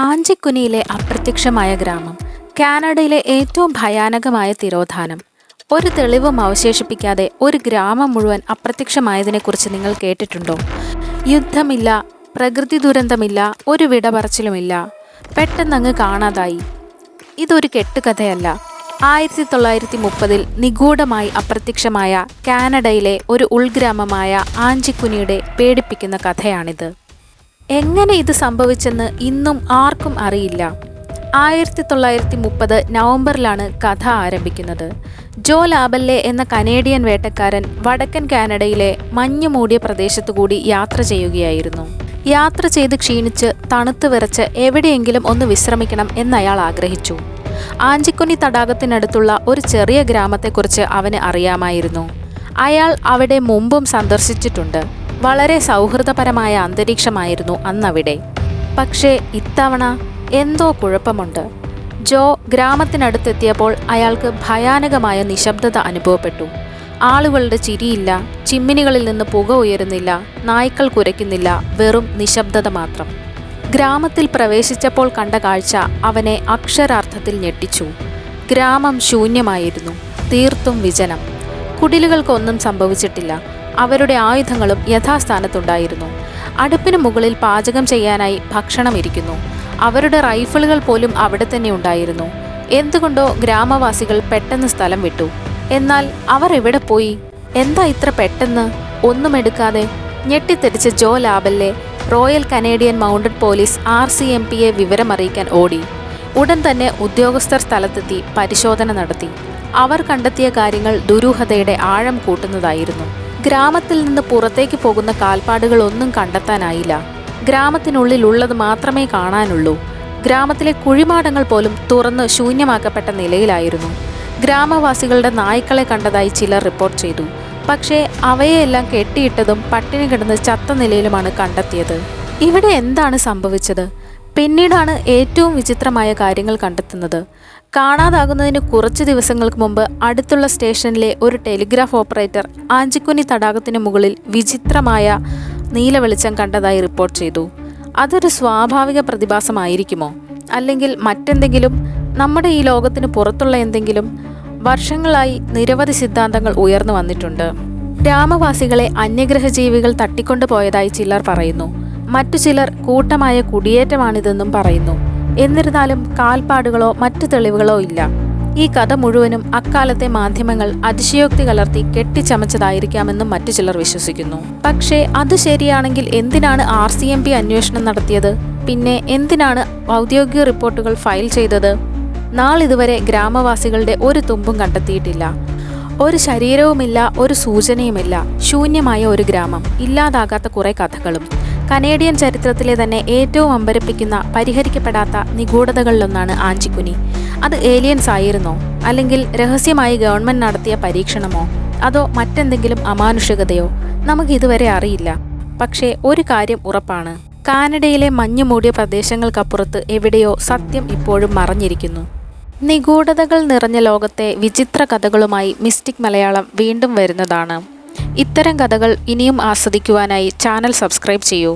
ആഞ്ചിക്കുനിയിലെ അപ്രത്യക്ഷമായ ഗ്രാമം കാനഡയിലെ ഏറ്റവും ഭയാനകമായ തിരോധാനം. ഒരു തെളിവും അവശേഷിപ്പിക്കാതെ ഒരു ഗ്രാമം മുഴുവൻ അപ്രത്യക്ഷമായതിനെക്കുറിച്ച് നിങ്ങൾ കേട്ടിട്ടുണ്ടോ? യുദ്ധമില്ല പ്രകൃതി ദുരന്തമില്ല ഒരു വിട പറച്ചിലുമില്ല പെട്ടെന്നങ്ങ് കാണാതായി. ഇതൊരു കെട്ടുകഥയല്ല. ആയിരത്തി തൊള്ളായിരത്തി മുപ്പതിൽ നിഗൂഢമായി അപ്രത്യക്ഷമായ കാനഡയിലെ ഒരു ഉൾഗ്രാമമായ ആഞ്ചിക്കുനിയുടെ പേടിപ്പിക്കുന്ന കഥയാണിത്. എങ്ങനെ ഇത് സംഭവിച്ചെന്ന് ഇന്നും ആർക്കും അറിയില്ല. ആയിരത്തി തൊള്ളായിരത്തി മുപ്പത് നവംബറിലാണ് കഥ ആരംഭിക്കുന്നത്. ജോ ലാബല്ലെ എന്ന കനേഡിയൻ വേട്ടക്കാരൻ വടക്കൻ കാനഡയിലെ മഞ്ഞു മൂടിയ പ്രദേശത്തുകൂടി യാത്ര ചെയ്യുകയായിരുന്നു. യാത്ര ചെയ്ത് ക്ഷീണിച്ച് തണുത്ത് വിറച്ച് എവിടെയെങ്കിലും ഒന്ന് വിശ്രമിക്കണം എന്നയാൾ ആഗ്രഹിച്ചു. ആഞ്ചിക്കുനി തടാകത്തിനടുത്തുള്ള ഒരു ചെറിയ ഗ്രാമത്തെക്കുറിച്ച് അവന് അറിയാമായിരുന്നു. അയാൾ അവിടെ മുമ്പും സന്ദർശിച്ചിട്ടുണ്ട്. വളരെ സൗഹൃദപരമായ അന്തരീക്ഷമായിരുന്നു അന്നവിടെ. പക്ഷേ ഇത്തവണ എന്തോ കുഴപ്പമുണ്ട്. ജോ ഗ്രാമത്തിനടുത്തെത്തിയപ്പോൾ അയാൾക്ക് ഭയാനകമായ നിശബ്ദത അനുഭവപ്പെട്ടു. ആളുകളുടെ ചിരിയില്ല ചിമ്മിനികളിൽ നിന്ന് പുക ഉയരുന്നില്ല നായ്ക്കൾ കുരയ്ക്കുന്നില്ല വെറും നിശബ്ദത മാത്രം. ഗ്രാമത്തിൽ പ്രവേശിച്ചപ്പോൾ കണ്ട കാഴ്ച അവനെ അക്ഷരാർത്ഥത്തിൽ ഞെട്ടിച്ചു. ഗ്രാമം ശൂന്യമായിരുന്നു തീർത്തും വിജനം. കുടിലുകൾക്കൊന്നും സംഭവിച്ചിട്ടില്ല. അവരുടെ ആയുധങ്ങളും യഥാസ്ഥാനത്തുണ്ടായിരുന്നു. അടുപ്പിന് മുകളിൽ പാചകം ചെയ്യാനായി ഭക്ഷണം ഇരിക്കുന്നു. അവരുടെ റൈഫിളുകൾ പോലും അവിടെ തന്നെ ഉണ്ടായിരുന്നു. എന്തുകൊണ്ടോ ഗ്രാമവാസികൾ പെട്ടെന്ന് സ്ഥലം വിട്ടു. എന്നാൽ അവർ എവിടെ പോയി? എന്താ ഇത്ര പെട്ടെന്ന്? ഒന്നും എടുക്കാതെ ഞെട്ടിത്തെറിച്ച Joe LaBelle Royal Canadian Mounted Police R C M പിയെ വിവരമറിയിക്കാൻ ഓടി. ഉടൻ തന്നെ ഉദ്യോഗസ്ഥർ സ്ഥലത്തെത്തി പരിശോധന നടത്തി. അവർ കണ്ടെത്തിയ കാര്യങ്ങൾ ദുരൂഹതയുടെ ആഴം കൂട്ടുന്നതായിരുന്നു. ഗ്രാമത്തിൽ നിന്ന് പുറത്തേക്ക് പോകുന്ന കാൽപ്പാടുകളൊന്നും കണ്ടെത്താനായില്ല. ഗ്രാമത്തിനുള്ളിലുള്ളത് മാത്രമേ കാണാനുള്ളൂ. ഗ്രാമത്തിലെ കുഴിമാടങ്ങൾ പോലും തുറന്ന് ശൂന്യമാക്കപ്പെട്ട നിലയിലായിരുന്നു. ഗ്രാമവാസികളുടെ നായ്ക്കളെ കണ്ടതായി ചിലർ റിപ്പോർട്ട് ചെയ്തു. പക്ഷേ അവയെല്ലാം കെട്ടിയിട്ടതും പട്ടിണി കിടന്ന് ചത്ത നിലയിലുമാണ് കണ്ടെത്തിയത്. ഇവിടെ എന്താണ് സംഭവിച്ചത്? പിന്നീടാണ് ഏറ്റവും വിചിത്രമായ കാര്യങ്ങൾ കണ്ടെത്തുന്നത്. കാണാതാകുന്നതിന് കുറച്ച് ദിവസങ്ങൾക്ക് മുമ്പ് അടുത്തുള്ള സ്റ്റേഷനിലെ ഒരു ടെലിഗ്രാഫ് ഓപ്പറേറ്റർ ആഞ്ചിക്കുനി തടാകത്തിന് മുകളിൽ വിചിത്രമായ നീല വെളിച്ചം കണ്ടതായി റിപ്പോർട്ട് ചെയ്തു. അതൊരു സ്വാഭാവിക പ്രതിഭാസമായിരിക്കുമോ? അല്ലെങ്കിൽ മറ്റെന്തെങ്കിലും നമ്മുടെ ഈ ലോകത്തിന് പുറത്തുള്ള എന്തെങ്കിലും വർഷങ്ങളായി നിരവധി സിദ്ധാന്തങ്ങൾ ഉയർന്നു വന്നിട്ടുണ്ട്. ഗ്രാമവാസികളെ അന്യഗ്രഹജീവികൾ തട്ടിക്കൊണ്ടുപോയതായി ചിലർ പറയുന്നു. മറ്റു ചിലർ കൂട്ടമായ കുടിയേറ്റമാണിതെന്നും പറയുന്നു. എന്നിരുന്നാലും കാൽപ്പാടുകളോ മറ്റു തെളിവുകളോ ഇല്ല. ഈ കഥ മുഴുവനും അക്കാലത്തെ മാധ്യമങ്ങൾ അതിശയോക്തി കലർത്തി കെട്ടിച്ചമച്ചതായിരിക്കാമെന്നും മറ്റു ചിലർ വിശ്വസിക്കുന്നു. പക്ഷേ അത് ശരിയാണെങ്കിൽ എന്തിനാണ് ആർ സി എം പി അന്വേഷണം നടത്തിയത്? പിന്നെ എന്തിനാണ് ഔദ്യോഗിക റിപ്പോർട്ടുകൾ ഫയൽ ചെയ്തത്? നാളിതുവരെ ഗ്രാമവാസികളുടെ ഒരു തുമ്പും കണ്ടെത്തിയിട്ടില്ല. ഒരു ശരീരവുമില്ല ഒരു സൂചനയുമില്ല. ശൂന്യമായ ഒരു ഗ്രാമം. ഇല്ലാതാകാത്ത കുറെ കഥകളും. കനേഡിയൻ ചരിത്രത്തിലെ തന്നെ ഏറ്റവും അമ്പരപ്പിക്കുന്ന പരിഹരിക്കപ്പെടാത്ത നിഗൂഢതകളിലൊന്നാണ് ആഞ്ചിക്കുനി. അത് ഏലിയൻസ് ആയിരുന്നോ? അല്ലെങ്കിൽ രഹസ്യമായി ഗവൺമെന്റ് നടത്തിയ പരീക്ഷണമോ? അതോ മറ്റെന്തെങ്കിലും അമാനുഷികതയോ? നമുക്ക് ഇതുവരെ അറിയില്ല. പക്ഷേ ഒരു കാര്യം ഉറപ്പാണ്. കാനഡയിലെ മഞ്ഞു മൂടിയ പ്രദേശങ്ങൾക്കപ്പുറത്ത് എവിടെയോ സത്യം ഇപ്പോഴും മറഞ്ഞിരിക്കുന്നു. നിഗൂഢതകൾ നിറഞ്ഞ ലോകത്തെ വിചിത്ര കഥകളുമായി മിസ്റ്റിക് മലയാളം വീണ്ടും വരുന്നതാണ്. ഇത്തരം കഥകൾ ഇനിയും ആസ്വദിക്കുവാനായി ചാനൽ സബ്സ്ക്രൈബ് ചെയ്യൂ.